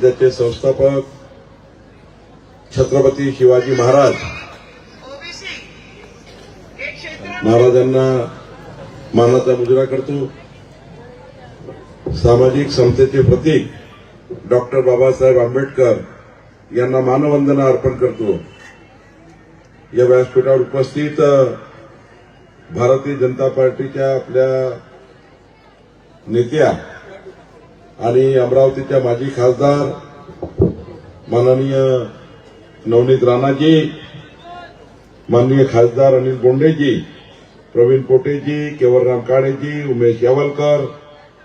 समाजाचे संस्थापक छत्रपती शिवाजी महाराज. महाराजांना मानाचा मुजरा करतो. सामाजिक समतेचे प्रतीक डॉक्टर बाबासाहेब आंबेडकर यांना मानवंदना अर्पण करतो. या व्यासपीठावर उपस्थित भारतीय जनता पार्टीच्या आपल्या नेत्या आणि अमरावतीच्या माजी खासदार माननीय नवनीत राणाजी माननीय खासदार अनिल बोंडेजी प्रवीण पोटेजी केवरराम काळेजी उमेश यावलकर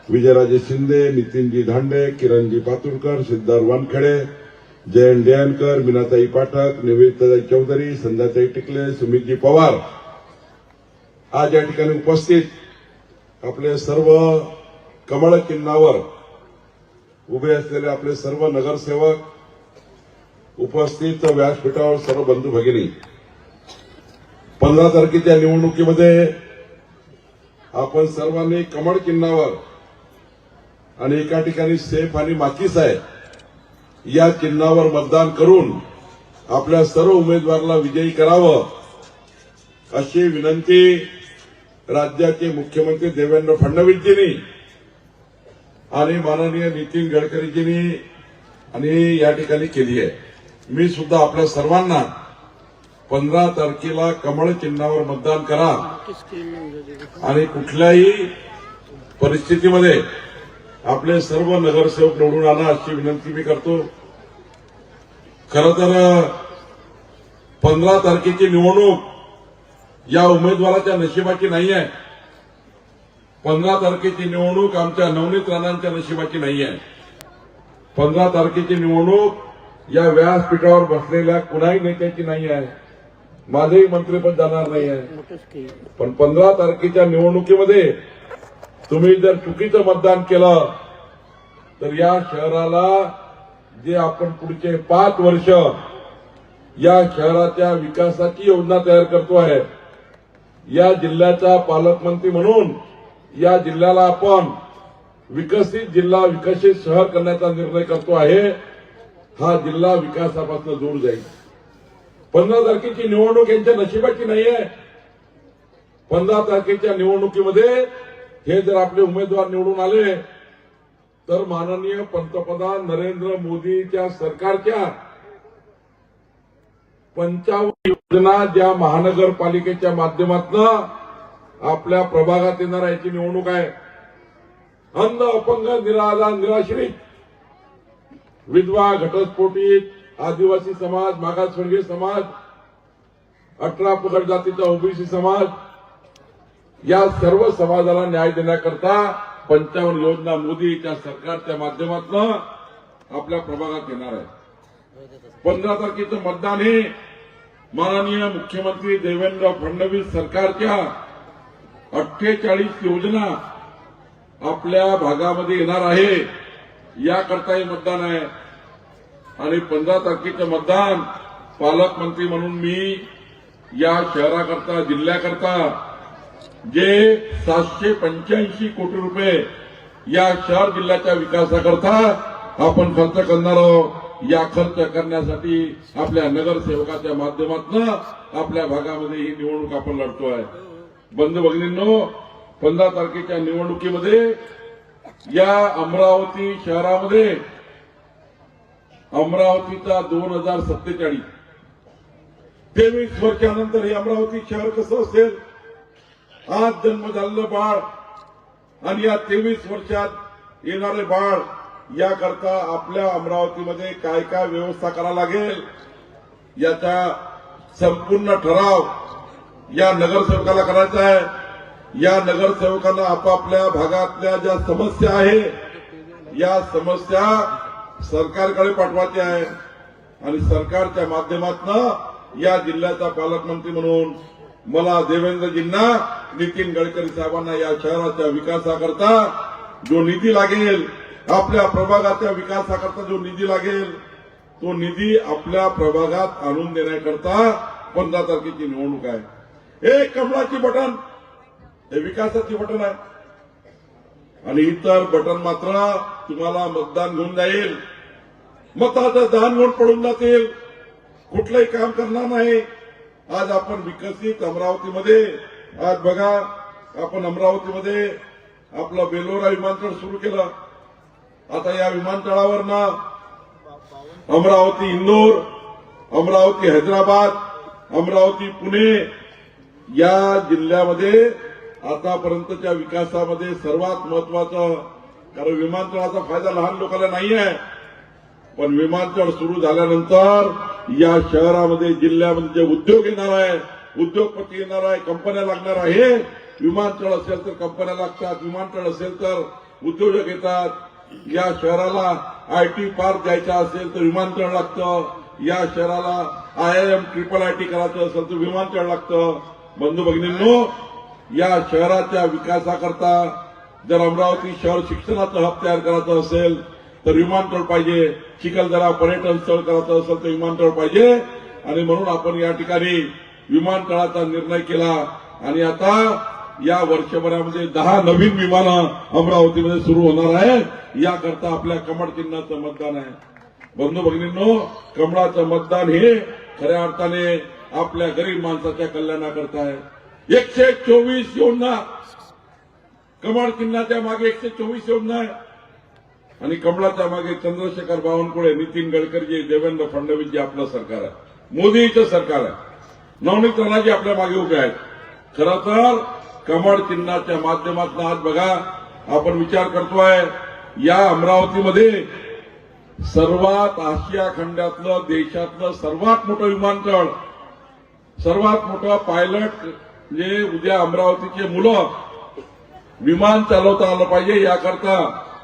विजयराजे शिंदे नितीनजी धांडे किरणजी पातुरकर सिद्धार्थ वानखेडे जयंत डेयनकर मीनाताई पाठक निवेदिताई चौधरी संध्याताई टिकले सुमितजी पवार. आज या ठिकाणी उपस्थित आपले सर्व कमळ चिन्हावर उभे असलेले आपले सर्व नगरसेवक उपस्थित व्यासपीठावर सर्व बंधू भगिनी पंधरा तारखेच्या निवडणुकीमध्ये आपण सर्वांनी कमळ चिन्हावर आणि एका ठिकाणी सेफ आणि माकीस आहे या चिन्हावर मतदान करून आपल्या सर्व उमेदवाराला विजयी करावं अशी विनंती राज्याचे मुख्यमंत्री देवेंद्र फडणवीसजींनी आणि माननीय नितीन गडकरीजींनी आणि या ठिकाणी केली आहे. मी सुद्धा आपल्या सर्वांना पंधरा तारखेला कमळ चिन्हावर मतदान करा. आणि कुठल्याही परिस्थितीमध्ये आपले सर्व नगरसेवक निवडून आणा अशी विनंती मी करतो. खर तर पंधरा तारखेची निवडणूक या उमेदवाराच्या नशिबाची नाही आहे. पंधरा तारखेची निवडणूक आमच्या नवनीत राणांच्या नशिबाची नाही आहे. पंधरा तारखेची निवडणूक या व्यासपीठावर बसलेल्या कुणाही नेत्याची नाही आहे. माझंही मंत्रिपद जाणार नाही आहे. पण पंधरा तारखेच्या निवडणुकीमध्ये तुम्ही जर चुकीचं मतदान केलं तर या शहराला जे आपण पुढचे पाच वर्ष या शहराच्या विकासाची योजना तयार करतो आहे या जिल्ह्याचा पालकमंत्री म्हणून या जिल्ह्याला आपण विकसित जिल्हा विकसित शहर करण्याचा निर्णय करतो आहे. हा जिल्हा विकासापासून दूर जाईल. पंधरा तारखेची निवडणूक यांच्या नशिबाची नाहीये. पंधरा तारखेच्या निवडणुकीमध्ये हे जर आपले उमेदवार निवडून आले तर माननीय पंतप्रधान नरेंद्र मोदीच्या सरकारच्या पंचावन्न योजना ज्या महानगरपालिकेच्या माध्यमातून आपल्या प्रभागात येणार याची निवडणूक आहे. अंध अपंग निराधार निराश्रित विधवा घटस्फोटित आदिवासी समाज मागासवर्गीय समाज अठरा पगड जातीचा ओबीसी समाज या सर्व समाजाला न्याय देण्याकरता पंचावन्न योजना मोदीच्या सरकारच्या माध्यमातून आपल्या प्रभागात येणार आहे पंधरा तारखेचं मतदान हे माननीय मुख्यमंत्री देवेंद्र फडणवीस सरकारच्या अठ्ठेचाळीस योजना आपल्या भागामध्ये येणार आहे. याकरता हे मतदान आहे. आणि पंधरा तारखेचं मतदान पालकमंत्री म्हणून मी या शहराकरता जिल्ह्याकरता जे सातशे पंच्याऐंशी कोटी रुपये या शहर जिल्ह्याच्या विकासाकरता आपण खर्च करणार आहोत. या खर्च करण्यासाठी आपल्या नगरसेवकाच्या माध्यमातून आपल्या भागामध्ये ही निवडणूक आपण लढतो आहे बंधू भगिनींनो पंधरा तारखेच्या निवडणुकीमध्ये या अमरावती शहरामध्ये अमरावतीचा दोन हजार सत्तेचाळीस. तेवीस वर्षानंतर हे अमरावती शहर कसं असेल? आज जन्म झालेलं बाळ आणि या तेवीस वर्षात येणारे बाळ याकरता आपल्या अमरावतीमध्ये काय काय व्यवस्था करावी लागेल? याचा संपूर्ण ठराव या नगरसेवकाला करायचा आहे. या नगरसेवकांना आपापल्या भागातल्या ज्या समस्या आहे या समस्या सरकारकडे पाठवायची आहे. आणि सरकारच्या माध्यमातून या जिल्ह्याचा पालकमंत्री म्हणून मला देवेंद्रजींना नितीन गडकरी साहेबांना या शहराच्या विकासाकरता जो निधी लागेल आपल्या प्रभागाच्या विकासाकरता जो निधी लागेल तो निधी आपल्या प्रभागात आणून देण्याकरता पंधरा तारखेची निवडणूक आहे. हे कमळाची बटन. हे विकासाची बटन आहे. आणि इतर बटन मात्र तुम्हाला मतदान घेऊन जाईल. मताचं दान म्हणून पडून जातील. कुठलंही काम करणार नाही. आज आपण विकसित अमरावतीमध्ये आज बघा आपण अमरावतीमध्ये आपलं बेलोरा विमानतळ सुरू केलं. आता या विमानतळावर ना अमरावती इंदोर अमरावती हैदराबाद अमरावती पुणे या जिल्ह्यामध्ये आतापर्यंतच्या विकासामध्ये सर्वात महत्वाचं कारण विमानतळाचा फायदा लहान लोकांना नाही आहे पण विमानतळ सुरू झाल्यानंतर या शहरामध्ये जिल्ह्यामध्ये जे उद्योग येणार आहे उद्योगपती येणार आहे कंपन्या लागणार आहे विमानतळ असेल तर कंपन्या लागतात विमानतळ असेल तर उद्योजक येतात. या शहराला आयटी पार्क द्यायचा असेल तर विमानतळ लागतं. या शहराला I I M triple I T करायचं असेल तर विमानतळ लागतं. बंधू भगिनींनो या शहराच्या विकासाकरता जर अमरावती शहर शिक्षणाचं हब तयार करायचं असेल तर विमानतळ पाहिजे. चिखलदरा पर्यटन स्थळ करायचं असेल तर विमानतळ पाहिजे. आणि म्हणून आपण या ठिकाणी विमानतळाचा निर्णय केला. आणि आता या वर्षभरामध्ये दहा नवीन विमानं अमरावतीमध्ये सुरू होणार आहे याकरता आपल्या कमळ चिन्हाचं मतदान आहे. बंधू भगिनींनो कमळाचं मतदान हे खऱ्या अर्थाने आपल्या गरीब माणसाच्या कल्याणाकरता आहे एकशे चोवीस योजना. कमळ चिन्हाच्या मागे एकशे चोवीस योजना आहे. आणि कमळाच्या मागे चंद्रशेखर बावनकुळे नितीन गडकरीजी देवेंद्र फडणवीसजी आपलं सरकार आहे. मोदीचं सरकार आहे. नवनीत राणाजी आपल्या मागे उभे आहेत. खरं तर कमळ चिन्हाच्या माध्यमातून आज बघा आपण विचार करतोय या अमरावतीमध्ये सर्वात आशिया खंडातलं देशातलं सर्वात मोठं विमानतळ सर्वात मोठं पायलट जे उद्या अमरावतीचे मुलं विमान चालवता आलं पाहिजे याकरता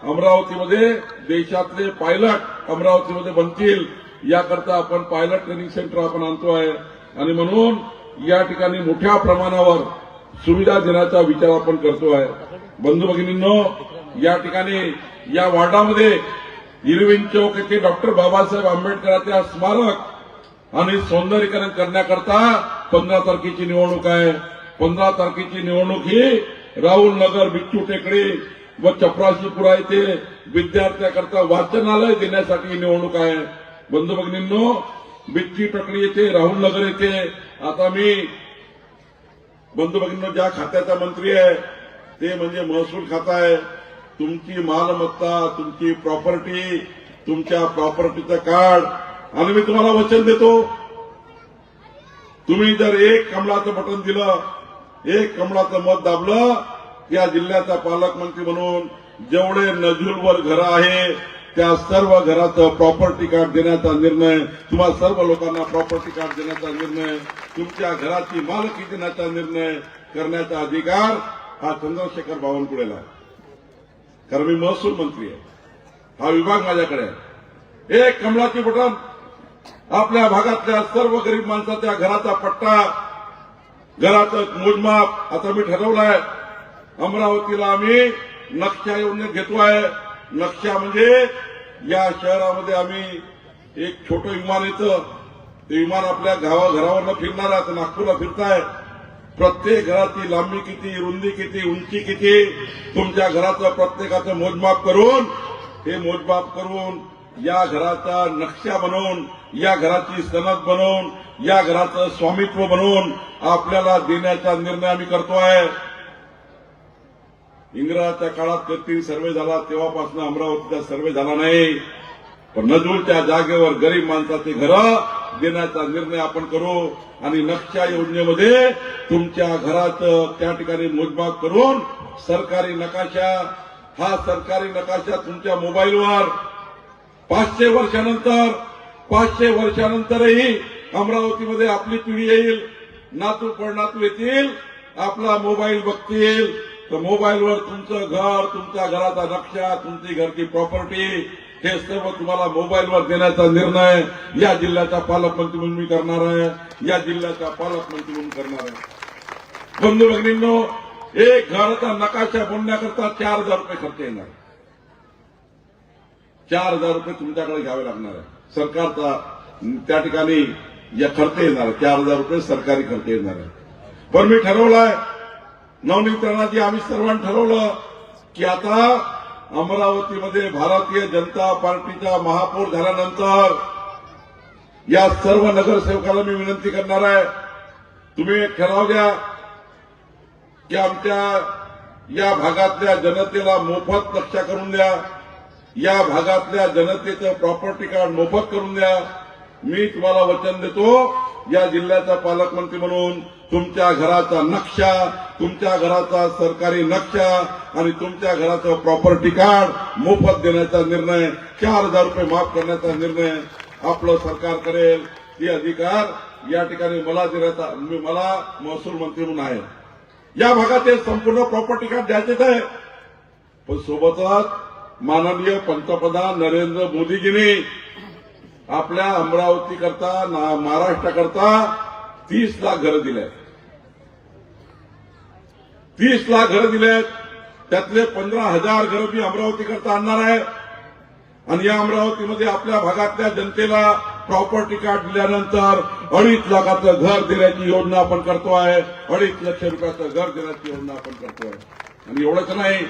अमरावतीमध्ये देशातले पायलट अमरावतीमध्ये बनतील याकरता आपण पायलट ट्रेनिंग सेंटर आपण आणतो आहे आणि म्हणून या ठिकाणी मोठ्या प्रमाणावर सुविधा देण्याचा विचार आपण करतोय. बंधू भगिनींनो या ठिकाणी या वार्डामध्ये इरविन चौक येथे डॉक्टर बाबासाहेब आंबेडकरांच्या स्मारक आणि सौंदर्यीकरण करण्याकरता पंधरा तारखेची निवडणूक आहे. पंधरा तारखेची निवडणूक ही राहुल नगर बिच्चू टेकडी व चपराशीपुरा येथे विद्यार्थ्याकरता वाचनालय देण्यासाठी ही निवडणूक आहे. बंधू भगिनींनो बिच्ची टेकडी येथे राहुल नगर येथे आता मी बंधू भगिनींनो ज्या खात्याचा मंत्री आहे ते म्हणजे महसूल खाता आहे. तुमची मालमत्ता तुमची प्रॉपर्टी तुमच्या प्रॉपर्टीचं कार्ड आणि मी तुम्हाला वचन देतो तुम्ही जर एक कमळाचं बटन दिलं एक कमळाचं मत दाबलं या जिल्ह्याचा पालकमंत्री म्हणून जेवढे नजूलवर घरं आहे त्या सर्व घराचं प्रॉपर्टी कार्ड देण्याचा निर्णय तुम्हा सर्व लोकांना प्रॉपर्टी कार्ड देण्याचा निर्णय तुमच्या घराची मालकी देण्याचा निर्णय करण्याचा अधिकार हा चंद्रशेखर बावनकुळेला आहे. कारण मी महसूल मंत्री आहे. हा विभाग माझ्याकडे आहे. एक कमळाची बटन आपल्या भागातल्या सर्व गरीब माणसाच्या घराचा पट्टा घराचं मोजमाप आता मी ठरवलंय. अमरावतीला आम्ही नक्षा येऊन घेतोय. नक्षा म्हणजे या शहरामध्ये आम्ही एक छोटं विमान येतं ते विमान आपल्या गावा घरावरनं फिरणार आहे नागपूरला फिरताय. प्रत्येक घराची लांबी किती रुंदी किती उंची किती तुमच्या घराचं प्रत्येकाचं मोजमाप करून हे मोजमाप करून या घराचा नक्षा बनवून या घराची सनद बनवून या घराचं स्वामित्व बनवून आपल्याला देण्याचा निर्णय आम्ही करतोय इंग्रजाच्या काळात कधी सर्वे झाला तेव्हापासून अमरावतीचा सर्वे झाला नाही. पण नजूरच्या जागेवर गरीब माणसाचे घरं देण्याचा निर्णय आपण करू आणि नक्षा योजनेमध्ये तुमच्या घराचं त्या ठिकाणी मोजमाप करून सरकारी नकाशा हा सरकारी नकाशा तुमच्या मोबाईलवर पाचशे वर्षानंतर पाचशे वर्षानंतरही अमरावतीमध्ये आपली पिढी येईल नातू पडनातू येतील आपला मोबाईल बघतील. तर मोबाईलवर तुमचं घर तुमच्या घराचा नक्षा तुमची घरची प्रॉपर्टी हे सर्व तुम्हाला मोबाईलवर देण्याचा निर्णय या जिल्ह्याचा पालकमंत्री म्हणून मी करणार आहे. या जिल्ह्याचा पालकमंत्री म्हणून करणार आहे. बंधू भगिनींनो एक घराचा नकाशा बनण्याकरता चार हजार रुपये खर्च येणार. चार हजार रुपये तुमच्याकडे घ्यावे लागणार आहे सरकारचा त्या ठिकाणी या खर्च येणार आहे. चार हजार रुपये सरकारी खर्च येणार आहे पण मी ठरवलंय नवनीत आम्ही सर्वांनी ठरवलं की आता अमरावतीमध्ये भारतीय जनता पार्टीचा महापौर झाल्यानंतर या सर्व नगरसेवकाला मी विनंती करणार आहे तुम्ही एक ठराव द्या की आमच्या या भागातल्या जनतेला मोफत नक्षा करून द्या या भागातल्या जनतेचं प्रॉपर्टी कार्ड मोफत करून द्या. मी तुम्हाला वचन देतो या जिल्ह्याचा पालकमंत्री म्हणून तुमच्या घराचा नक्षा तुमच्या घराचा सरकारी नक्षा आणि तुमच्या घराचं प्रॉपर्टी कार्ड मोफत देण्याचा निर्णय चार हजार रुपये माफ करण्याचा निर्णय आपलं सरकार करेल. हे अधिकार या ठिकाणी मला देण्याचा मला महसूल मंत्री म्हणून आहे. या भागात हे संपूर्ण प्रॉपर्टी कार्ड द्यायचेच आहे. पण सोबतच माननीय पंतप्रधान नरेंद्र मोदीजींनी आपल्या अमरावती करता महाराष्ट्राकरता तीस लाख घरं दिले तीस लाख घरं दिले त्यातले पंधरा हजार घरं मी अमरावती करता आणणार आहे. आणि या अमरावतीमध्ये आपल्या भागातल्या जनतेला प्रॉपर्टी कार्ड दिल्यानंतर अडीच लाखाचं घर देण्याची योजना आपण आहे अडीच लक्ष रुपयाचं घर देण्याची योजना आपण करतोय. आणि एवढंच नाही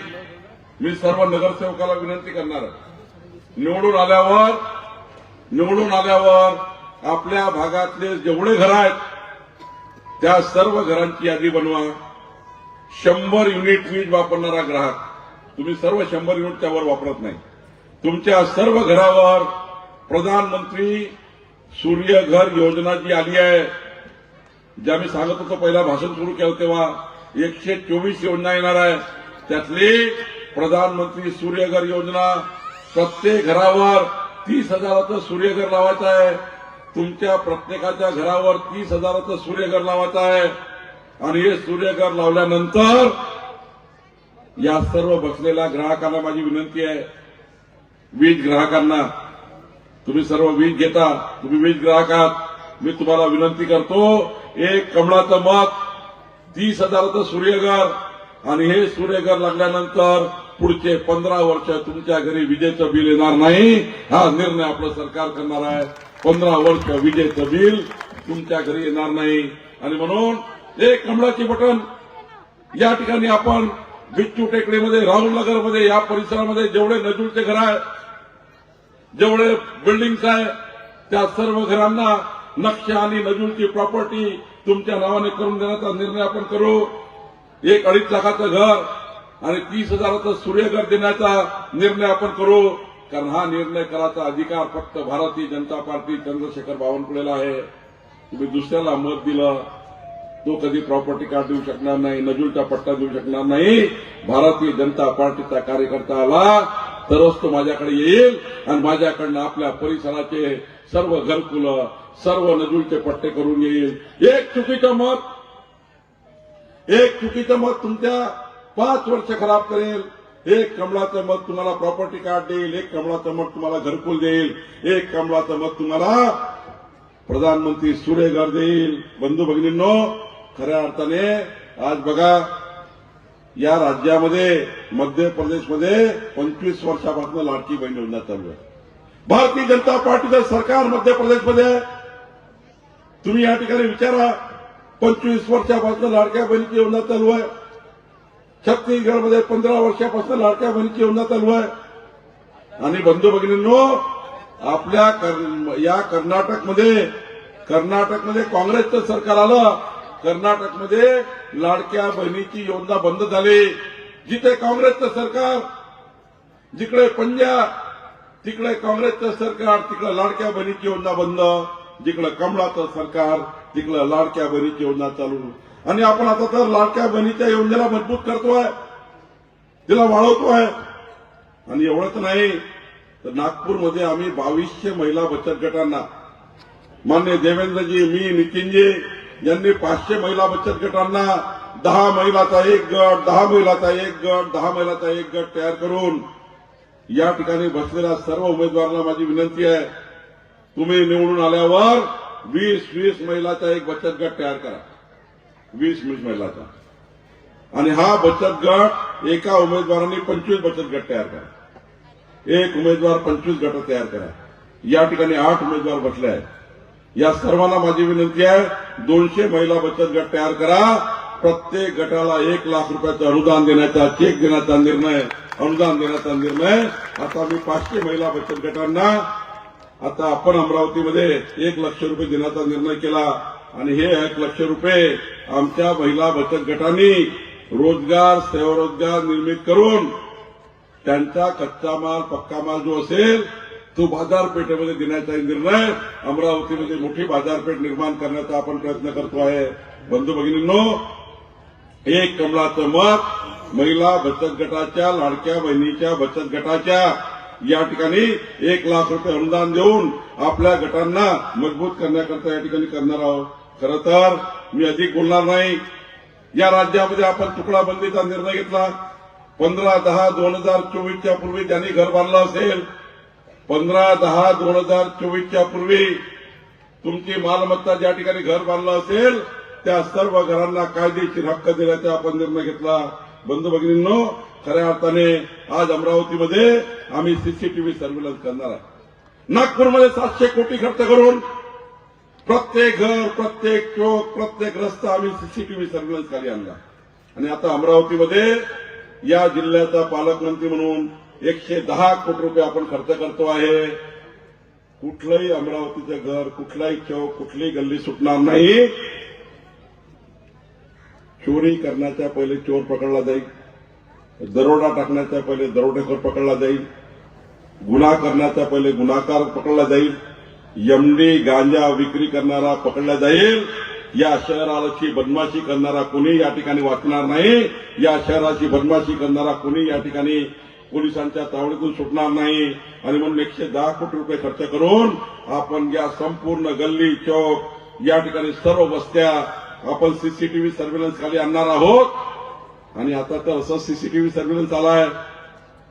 मी सर्व नगरसेवकाला विनंती करणार आहे. निवडून आल्यावर निवडून आल्यावर आपल्या भागातले जेवढे घर आहेत त्या सर्व घरांची यादी बनवा. शंभर युनिट वीज वापरणारा ग्राहक. तुम्ही सर्व शंभर युनिट त्यावर वापरत नाही. तुमच्या सर्व घरावर प्रधानमंत्री सूर्यघर योजना जी आली आहे ज्या मी सांगत होतो पहिला भाषण सुरू केलं तेव्हा एकशे चोवीस योजना येणार आहे. त्यातली प्रधानमंत्री सूर्यघर योजना प्रत्येक घरावर तीस हजाराचं सूर्यघर लावायचं आहे. तुमच्या प्रत्येकाच्या घरावर तीस हजाराचं सूर्यघर लावायचं आहे. आणि हे सूर्यघर लावल्यानंतर या सर्व बसलेल्या ग्राहकांना माझी विनंती आहे. वीज ग्राहकांना तुम्ही सर्व वीज घेता तुम्ही वीज ग्राहक आहात. मी तुम्हाला विनंती करतो एक कमळाचं मत तीस हजाराचं सूर्यघर आणि हे सूर्यघर लागल्यानंतर पुढचे पंधरा वर्ष तुमच्या घरी विजेचं बिल येणार नाही. हा निर्णय आपलं सरकार करणार आहे. पंधरा वर्ष विजेचं बिल तुमच्या घरी येणार नाही. आणि म्हणून एक कमळाची बटन. या ठिकाणी आपण बिच्चू टेकडीमध्ये राहुल नगरमध्ये या परिसरामध्ये जेवढे नजूरचे घर आहे जेवढे बिल्डिंग्स आहे त्या सर्व घरांना नक्षा आणि नजूरची प्रॉपर्टी तुमच्या नावाने करून देण्याचा निर्णय आपण करू. एक अडीच लाखाचं घर आणि तीस हजाराचं सूर्यघर देण्याचा निर्णय आपण करू. कारण हा निर्णय करायचा अधिकार फक्त भारतीय जनता पार्टी चंद्रशेखर बावनकुळेला आहे. तुम्ही दुसऱ्याला मत दिलं तो कधी प्रॉपर्टी कार्ड देऊ शकणार नाही नजूलचा पट्टा देऊ शकणार नाही. भारतीय जनता पार्टीचा कार्यकर्ता आला तरच तो माझ्याकडे येईल आणि माझ्याकडनं आपल्या परिसराचे सर्व घरकुलं सर्व नजूलचे पट्टे करून येईल. एक चुकीचं मत एक चुकीचं मत तुमच्या पाच वर्ष खराब करेल. एक कमळाचं मत तुम्हाला प्रॉपर्टी कार्ड देईल एक कमळाचं मत तुम्हाला घरकुल देईल एक कमळाचं मत तुम्हाला प्रधानमंत्री सूर्यघर देईल. बंधू भगिनींनो खऱ्या अर्थाने आज बघा या राज्यामध्ये मध्य प्रदेशमध्ये पंचवीस वर्षापासून लाडकी बहीण योजना चालू आहे. भारतीय जनता पार्टीचं सरकार मध्य प्रदेशमध्ये आहे. तुम्ही या ठिकाणी विचारा पंचवीस वर्षापासून लाडक्या बहिणीची योजना चालू आहे. छत्तीसगडमध्ये पंधरा वर्षापासून लाडक्या बहिणीची योजना चालू आहे. आणि बंधू भगिनींनो आपल्या कर, या कर्नाटकमध्ये कर्नाटकमध्ये काँग्रेसचं सरकार आलं कर्नाटकमध्ये लाडक्या बहिणीची योजना बंद झाली. जिथे काँग्रेसचं सरकार जिकडे पंजा तिकडे काँग्रेसचं सरकार तिकडे लाडक्या बहिणीची योजना बंद जिकडे कमळाचं सरकार तिकडं लाडक्या बहिणीची योजना चालू. आणि आपण आता तर लाडक्या बहिणीच्या योजनेला मजबूत करतोय. तिला वाढवतोय. आणि एवढंच नाही तर नागपूरमध्ये आम्ही बावीसशे महिला बचत गटांना मान्य देवेंद्रजी मी नितीनजी यांनी पाचशे महिला बचत गटांना दहा महिलाचा एक गट दहा महिलाचा एक गट दहा महिलाचा एक गट तयार करून या ठिकाणी बसलेल्या सर्व उमेदवारांना माझी विनंती आहे. तुम्ही निवडून आल्यावर वीस वीस महिलाचा एक बचत गट तयार करा. वीस वीस महिलाचा. आणि हा बचत गट एका उमेदवाराने पंचवीस बचत गट तयार करा. एक उमेदवार पंचवीस गट तयार करा. या ठिकाणी आठ उमेदवार बसले आहेत. या सर्वांना माझी विनंती आहे दोनशे महिला बचत गट तयार करा. प्रत्येक गटाला एक लाख रुपयाचं अनुदान देण्याचा चेक देण्याचा निर्णय अनुदान देण्याचा निर्णय. आता मी पाचशे महिला बचत गटांना आता आपण अमरावतीमध्ये एक लक्ष रुपये देण्याचा निर्णय केला. आणि हे एक लक्ष रुपये आमच्या महिला बचत गटांनी रोजगार स्वरोजगार निर्मित करून त्यांचा कच्चा माल पक्का माल जो असेल तो बाजारपेठेमध्ये देण्याचा निर्णय अमरावतीमध्ये मोठी बाजारपेठ निर्माण करण्याचा आपण प्रयत्न करतो आहे. बंधू भगिनींनो एक कमलाचं मत महिला बचत गटाच्या लाडक्या बहिणीच्या बचत गटाच्या या ठिकाणी एक लाख रुपये अनुदान देऊन आपल्या गटांना मजबूत करण्याकरता या ठिकाणी करणार आहोत. खरं तर मी अधिक बोलणार नाही. या राज्यामध्ये आपण तुकडा बंदीचा निर्णय घेतला. पंधरा दहा दोन हजार चोवीसच्या पूर्वी ज्यांनी घर बांधलं असेल. पंधरा दहा दोन हजार चोवीसच्या पूर्वी तुमची मालमत्ता ज्या ठिकाणी घर बांधलं असेल त्या सर्व घरांना कायदेशीर हक्क देण्याचा आपण निर्णय घेतला. बंधू भगिनींनो खऱ्या अर्थाने आज अमरावतीमध्ये आम्ही सीसीटीव्ही सर्व्हिलन्स करणार आहे नागपूरमध्ये सातशे कोटी खर्च करून प्रत्येक घर प्रत्येक चौक प्रत्येक रस्ता आम्ही सीसीटीव्ही सर्व्हिलन्स खाली आणला. आणि आता अमरावतीमध्ये या जिल्ह्याचा पालकमंत्री म्हणून एकशे दहा कोटी रुपये आपण खर्च करतो आहे. कुठलंही अमरावतीचं घर कुठलाही चौक कुठलीही गल्ली सुटणार नाही. चोरी करण्याच्या पहिले चोर पकडला जाईल. दरोडा टाकण्याच्या पहिले दरोडेखोर पकडला जाईल. गुन्हा करण्याच्या पहिले गुन्हाकार पकडला जाईल. यमडी गांजा विक्री करणारा पकडला जाईल. या शहराची बदमाशी करणारा कोणी या ठिकाणी वाचणार नाही. या शहराची बदमाशी करणारा कोणी या ठिकाणी पोलिसांच्या तावडीतून सुटणार नाही. आणि म्हणून एकशे दहा कोटी रुपये खर्च करून आपण या संपूर्ण गल्ली चौक या ठिकाणी सर्व वस्त्या आपण सीसीटीव्ही सर्व्हिलन्स खाली आणणार आहोत. आणि आता तर असं सीसीटीव्ही सर्व्हिलन्स आलाय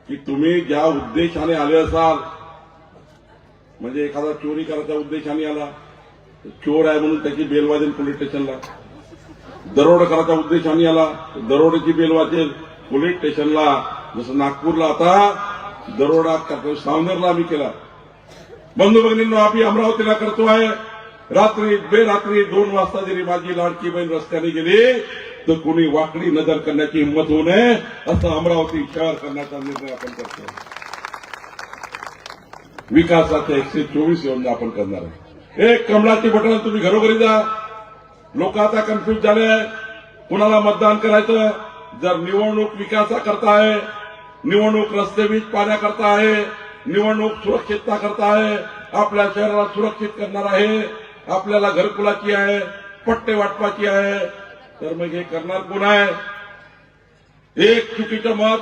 की तुम्ही ज्या उद्देशाने आले असाल म्हणजे एखादा चोरी करायच्या उद्देशाने आला चोर आहे म्हणून त्याची बेल वाजेल पोलीस स्टेशनला दरोड करायच्या उद्देशाने आला दरोड्याची बेल वाजेल पोलीस स्टेशनला जसं नागपूरला आता दरोडा करतो सावनेरला आम्ही केला. बंधू भगिनींनो आम्ही अमरावतीला करतो आहे रात्री बेरात्री दोन वाजता जरी माझी लाडकी बहीण रस्त्याने गेली तर कोणी वाकडी नजर करण्याची हिंमत होऊ नये असं अमरावती शहर करण्याचा निर्णय आपण करतो विकासाच्या एकशे चोवीस योजना आपण करणार आहे. एक कमळाची बटन तुम्ही घरोघरी जा लोक आता कन्फ्युज झाले कुणाला मतदान करायचं? जर निवडणूक विकासा करता आहे निवडणूक रस्ते वीज पाण्याकरता आहे निवडणूक सुरक्षितता करता आहे आपल्या शहराला सुरक्षित करणार आहे. आपल्याला घरकुलाची आहे पट्टे वाटपाची आहे. तर मग हे करणार कोण आहे? एक चुकीचं मत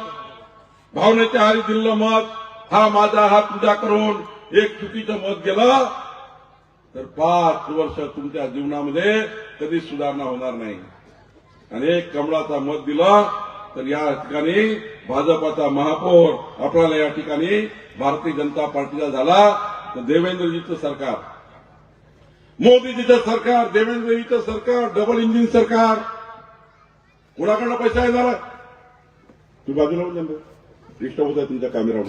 भावनेच्या आरी दिलेलं मत हा माझा हा तुझा करून एक चुकीचं मत गेलं तर पाच वर्ष तुमच्या जीवनामध्ये कधी सुधारणा होणार नाही. आणि एक कमळाचा मत दिलं तर या ठिकाणी भाजपाचा महापौर आपल्याला या ठिकाणी भारतीय जनता पार्टीचा झाला तर देवेंद्रजीचं सरकार. मोदीजीचं सरकार देवेंद्रजीचं सरकार डबल इंजिन सरकार. कुणाकडनं पैसा येणार तू बाजूला होऊन जाणार डिस्टर्ब होत आहे तुमच्या कॅमेरावर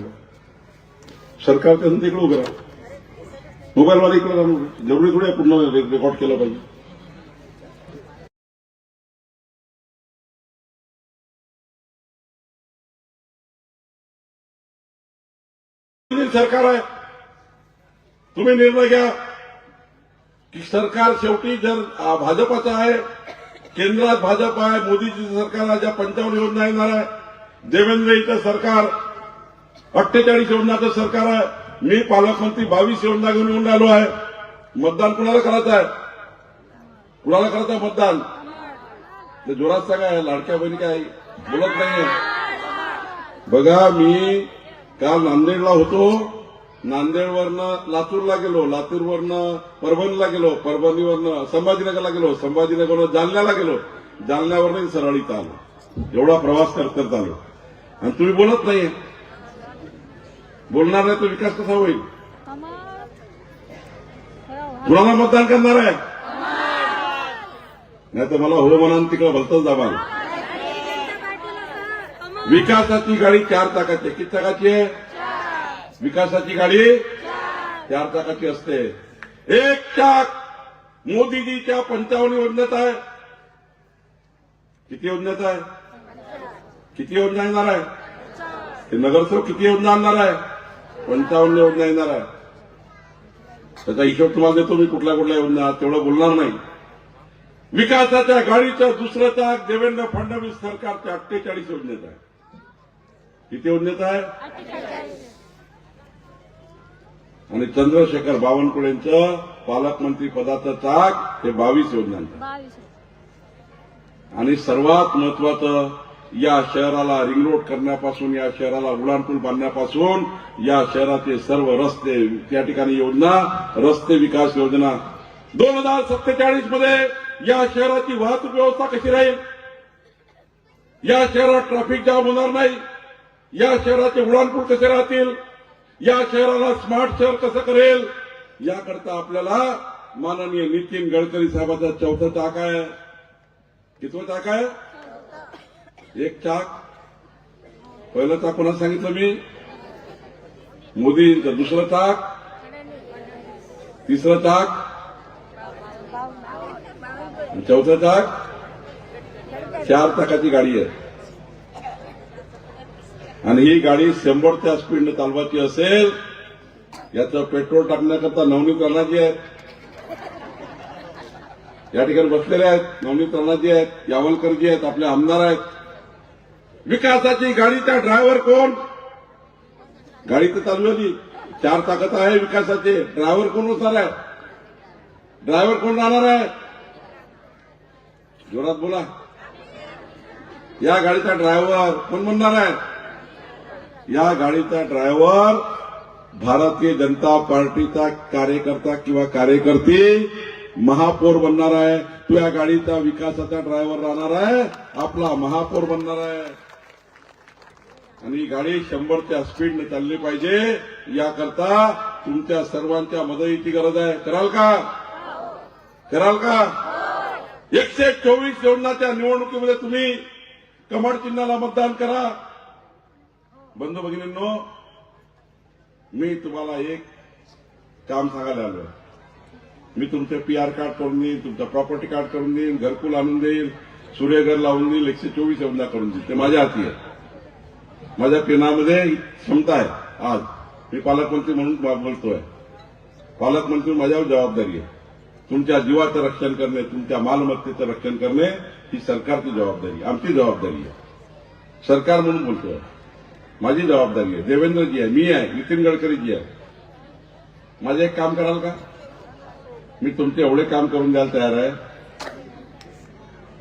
सरकार त्यांचं तिकडे उभं राहा. मोबाईलवाले इकडे राहून जरुरी थोडी पूर्ण रेकॉर्ड केलं पाहिजे. सरकार आहे. तुम्ही निर्णय घ्या. सरकार शेवटी जर भाजपाचं आहे केंद्रात भाजप आहे मोदीजीचं सरकार ज्या पंचावन्न योजना येणार आहे देवेंद्र इथं सरकार अठ्ठेचाळीस योजनाचं सरकार आहे मी पालकमंत्री बावीस योजना घेऊन येऊन राहिलो आहे. मतदान कुणाला करायचं आहे? कुणाला करायचं आहे मतदान? ते जोरात सांगा लाडक्या बहिणी काय बोलत नाहीये? बघा मी काल नांदेडला होतो. नांदेडवरनं लातूरला गेलो लातूरवरनं परभणीला गेलो परभणीवरनं संभाजीनगरला गेलो संभाजीनगरवरनं जालन्याला गेलो. जालन्यावरनं सरळ इथं आलो. एवढा प्रवास करत करत आलो. आणि तुम्ही बोलत नाहीये. बोलणार नाही तर विकास कसा होईल? कुणाला मतदान करणार आहे? नाही तर मला हो म्हणून तिकडे भलतच दाबाल. विकासाची गाडी चार चाकाची. किती चाकाची आहे. विकासाची गाडी चार चाकाची असते. एक चाक मोदीजीच्या पंचावन्न योजनेत आहे. किती योजनेत आहे? किती योजना येणार आहे? ते नगरसेवक किती योजना आणणार आहे? पंचावन्न योजना येणार आहे. त्याचा हिशोब तुम्हाला देतो मी कुठल्या कुठल्या योजना तेवढं बोलणार नाही. विकासाच्या गाडीचा दुसरा चाक देवेंद्र फडणवीस सरकारच्या अठ्ठेचाळीस योजनेत आहे. किती योजनेत आहे? आणि चंद्रशेखर बावनकुळेंचं पालकमंत्री पदाचं चाक हे बावीस योजनांचं. आणि सर्वात महत्वाचं या शहराला रिंग रोड करण्यापासून या शहराला उडाणपूल बांधण्यापासून या शहराचे सर्व रस्ते त्या ठिकाणी योजना रस्ते विकास योजना. दोन हजार सत्तेचाळीसमध्ये या शहराची वाहतूक व्यवस्था कशी राहील? या शहरात ट्रॅफिक जाम होणार नाही. या शहराचे उडाणपूल कसे राहतील? या शहराला स्मार्ट शहर कसं करेल? याकरता आपल्याला माननीय नितीन गडकरी साहेबाचा चौथा चाक आहे. कितवं चाक आहे? एक चाक पहिलं चाक कोणाला सांगितलं मी? मोदींचं. दुसरं चाक तिसरं चाक चौथं चाक चार चाकाची गाडी आहे. आणि ही गाडी शंभरच्या स्पीडने चालवायची असेल याचं पेट्रोल टाकण्याकरता नवनीकरणाची आहेत. या ठिकाणी बसलेले आहेत नवनीकरणाची आहेत यावलकरजी आहेत आपले आमदार आहेत. विकासाची गाडीचा ड्रायव्हर कोण? गाडी तर चालवली चार ताकद आहे विकासाचे. ड्रायव्हर कोण असणार आहे? ड्रायव्हर कोण राहणार आहे? जोरात बोला. या गाडीचा ड्रायव्हर कोण म्हणणार आहे? या गाडीचा ड्रायव्हर भारतीय जनता पार्टीचा कार्यकर्ता किंवा कार्यकर्ती महापौर बनणार आहे. तो या गाडीचा विकासाचा ड्रायव्हर राहणार आहे. आपला महापौर बनणार आहे. आणि ही गाडी शंभरच्या स्पीडने चालली पाहिजे. याकरता तुमच्या सर्वांच्या मदतीची गरज आहे. कराल का? कराल का? एकशे चोवीस योजनाच्या निवडणुकीमध्ये तुम्ही कमळ चिन्हाला मतदान करा. बंधू भगिनींनो मी तुम्हाला एक काम सांगायला आलो मी तुमचे पी आर कार्ड करून देईन तुमचं प्रॉपर्टी कार्ड करून देईन घरकुल आणून देईल सूर्यघर लावून देईल एकशे चोवीस योजना करून देईल ते माझ्या हाती आहे. माझ्या पेनामध्ये क्षमता आहे. आज मी पालकमंत्री म्हणून बोलतोय. पालकमंत्री माझ्यावर जबाबदारी आहे. तुमच्या जीवाचं रक्षण करणे तुमच्या मालमत्तेचं रक्षण करणे ही सरकारची जबाबदारी आमची जबाबदारी आहे. सरकार म्हणून बोलतोय. माझी जबाबदारी आहे. देवेंद्रजी आहे. मी आहे. नितीन गडकरीजी आहे. माझं एक काम कराल का? मी तुमचे एवढे काम करून द्यायला तयार आहे.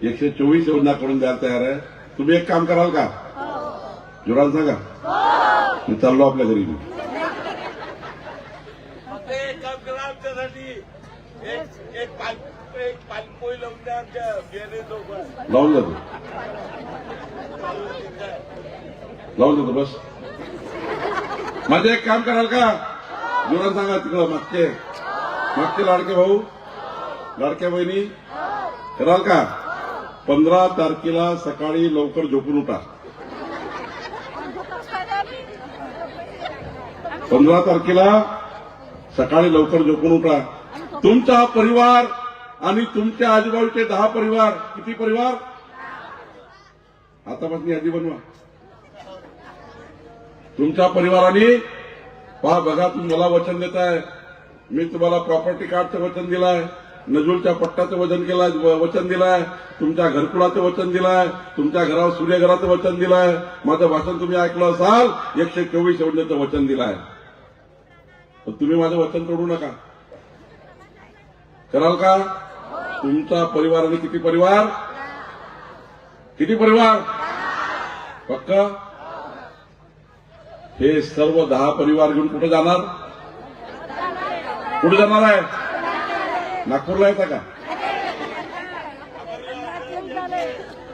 एकशे चोवीस योजना करून द्यायला तयार आहे. तुम्ही एक काम कराल का? जोरान सांगा. मी चाललो आपल्या घरी. मी लावून जातो लावून देतो बस. माझे एक काम कराल का? जोरात सांगा तिकडं मागचे. मागचे लाडके भाऊ लाडक्या बहिणी कराल का? पंधरा तारखेला सकाळी लवकर झोपून उठा. पंधरा तारखेला सकाळी लवकर झोपून उठा. तुमचा परिवार आणि तुमच्या आजूबाजूचे दहा परिवार किती परिवार? आतापासून यादी बनवा. तुमच्या परिवाराने पहा बघा तुम्ही मला वचन देताय. मी तुम्हाला प्रॉपर्टी कार्डचं वचन दिलंय. नजूलच्या पट्ट्याचं वचन केलंय वचन दिलंय. तुमच्या घरकुलाचं वचन दिलंय. तुमच्या घरावर सूर्यघराचं वचन दिलंय. माझं भाषण तुम्ही ऐकलं असाल एकशे चोवीस योजनेचं वचन दिलंय. तर तुम्ही माझं वचन तोडू नका. कराल का? तुमचा परिवार आणि किती परिवार? किती परिवार? पक्का? हे सर्व दहा परिवार घेऊन कुठे जाणार? कुठे जाणार आहे? नागपूरला येता का?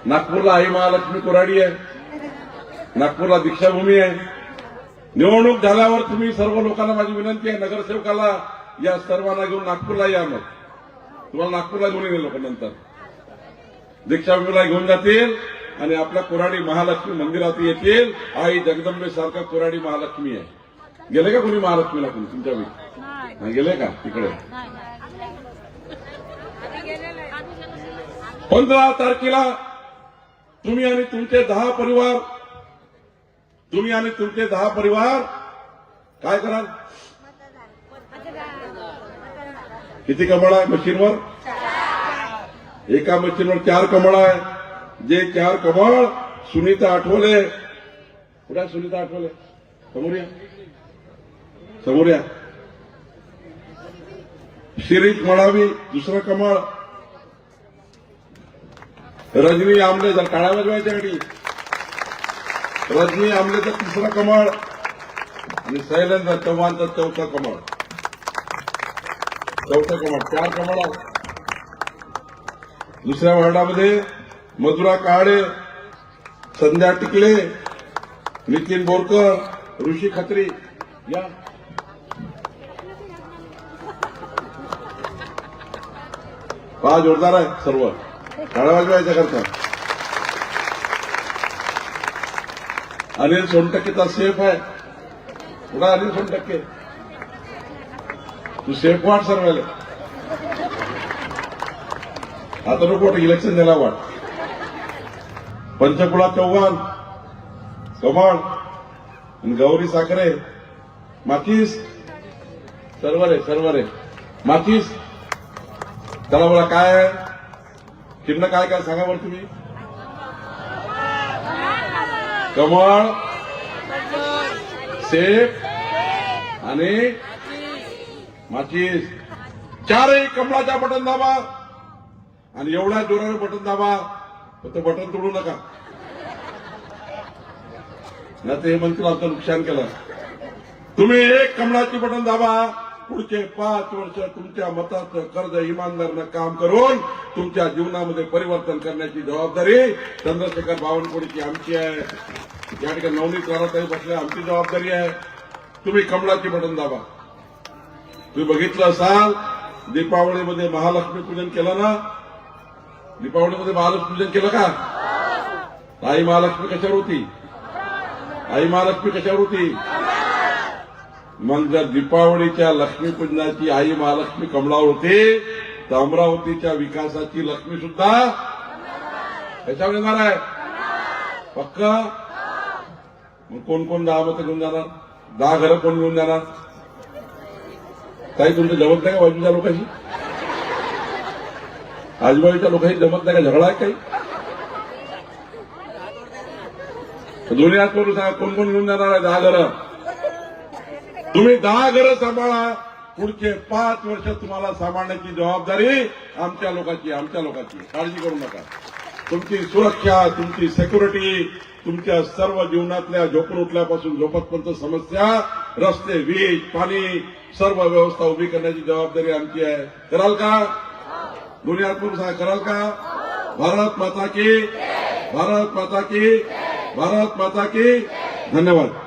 नागपूरला आई महालक्ष्मी कोराडी आहे. नागपूरला दीक्षाभूमी आहे. निवडणूक झाल्यावर तुम्ही सर्व लोकांना माझी विनंती आहे नगरसेवकाला या सर्वांना घेऊन नागपूरला या मग. तुम्हाला नागपूरला घेऊन येईल लोक नंतर. दीक्षाभूमीला घेऊन जातील. आणि आपल्या कोराडी महालक्ष्मी मंदिरात येतील. आई जगदंबे सारखा कोराडी महालक्ष्मी आहे. गेले का कोणी महालक्ष्मीला कोणी तुमच्या वेळी गेले का? तिकडे? पंधरा तारखेला तुम्ही आणि तुमचे दहा परिवार तुम्ही आणि तुमचे दहा परिवार काय कराल? किती कमळ आहे मशीनवर? एका मशीनवर चार कमळ आहे. जे चार कबळ सुनीता आठवले. कुठे सुनीता आठवले? समोर या. समोर या. शिरीष म्हणावी दुसरं कमळ. रजनी आमले जर काळ्या वाजवायच्या रजनी आमलेचं तिसरं कमळ. आणि शैलेंद्र चव्हाणचं चौथं कमळ. चौथं कमळ चार कमळ. दुसऱ्या वॉर्डामध्ये मधुरा काळे संध्या टिकले नितीन बोरकर ऋषी खत्री या. पहा जोरदार आहे सर्व. काळा वाजवायच्या करता अनिल सोनटक्केचा सेफ आहे. कुठं अनिल सोनटक्के. तू सेफ वाट सर्वायला. आता नको वाट इलेक्शन द्यायला वाट. पंचकुळा चव्हाण कमळ आणि गौरी साखरे मातीस सर्वरे सर्वरे मातीस चला बोला काय आहे? चिन्ह काय काय सांगा बरं तुम्ही? कमळ सेफ आणि माचीस. चारही कमळाच्या बटन दाबा आणि एवढ्या जोराने बटन दाबा. फक्त बटन तोडू नका. नाही हे म्हणतील आमचं नुकसान केलं. तुम्ही एक कमळाची बटन दाबा. पुढचे पाच वर्ष तुमच्या मताचं कर्ज इमानदारनं काम करून तुमच्या जीवनामध्ये परिवर्तन करण्याची जबाबदारी चंद्रशेखर बावनकुळेची आमची आहे. या ठिकाणी नवनीत राणाताई बसल्या आमची जबाबदारी आहे. तुम्ही कमळाची बटन दाबा. तुम्ही बघितलं असाल दीपावलीमध्ये महालक्ष्मी पूजन केलं ना? दीपावलीमध्ये महालक्ष्मी पूजन केलं का? आई महालक्ष्मी कशावर होती? आई महालक्ष्मी कशावर होती? मग जर दीपावलीच्या लक्ष्मीपूजनाची आई महालक्ष्मी कमळावर होती तर अमरावतीच्या विकासाची लक्ष्मी सुद्धा कशावर येणार आहे? पक्क? मग कोण कोण दहा मत घेऊन जाणार? दहा घरं कोण घेऊन जाणार? काही तुमचं जवळ नाही का बाजूच्या लोकांशी. आजूबाजूच्या लोकांशी जमत नाही का? झगडा आहे काही? दोन्ही हात करून सांगा कोण कोण घेऊन जाणार आहे दहा घरं? तुम्ही दहा घरं सांभाळा. पुढचे पाच वर्ष तुम्हाला सांभाळण्याची जबाबदारी आमच्या लोकांची आमच्या लोकांची काळजी करू नका. तुमची सुरक्षा तुमची सेक्युरिटी तुमच्या सर्व जीवनातल्या झोपून उठल्यापासून झोपतपर्यंत समस्या रस्ते वीज पाणी सर्व व्यवस्था उभी करण्याची जबाबदारी आमची आहे. कराल का? दोन्ही हात कराल का? भारत माता की भारत माता की भारत माता की धन्यवाद.